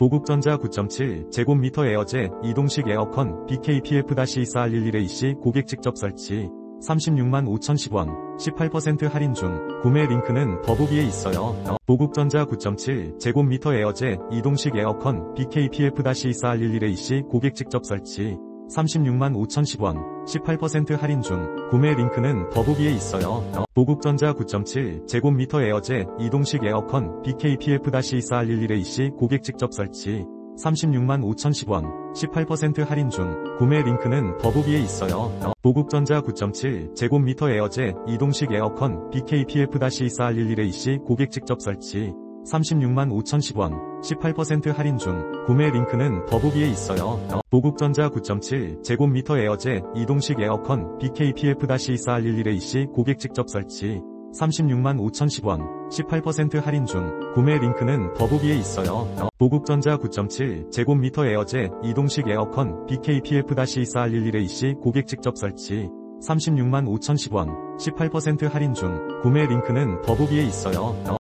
보국전자 9.7 제곱미터 에어젯 이동식 에어컨 BKPF-411AC 고객 직접 설치. 36만 5,010원 18% 할인 중. 구매 링크는 더보기에 있어요. 보국전자 9.7 제곱미터 에어젯 이동식 에어컨 BKPF-411AC 고객 직접 설치 36만 5,010원 18% 할인 중 구매 링크는 더보기에 있어요. 보국전자 9.7 제곱미터 에어젯 이동식 에어컨 BKPF-411AC 고객 직접 설치 36만 5,010원 18% 할인 중 구매 링크는 더보기에 있어요. 보국전자 9.7 제곱미터 에어젯 이동식 에어컨 BKPF-411AC 고객 직접 설치 36만 5,010원 18% 할인 중 구매 링크는 더보기에 있어요. 보국전자 9.7 제곱미터 에어젯 이동식 에어컨 BKPF-411AC 고객 직접 설치 36만 5,010원 18% 할인 중 구매 링크는 더보기에 있어요. 보국전자 9.7 제곱미터 에어젯 이동식 에어컨 BKPF-411AC 고객 직접 설치 36만 5,010원 18% 할인 중 구매 링크는 더보기에 있어요.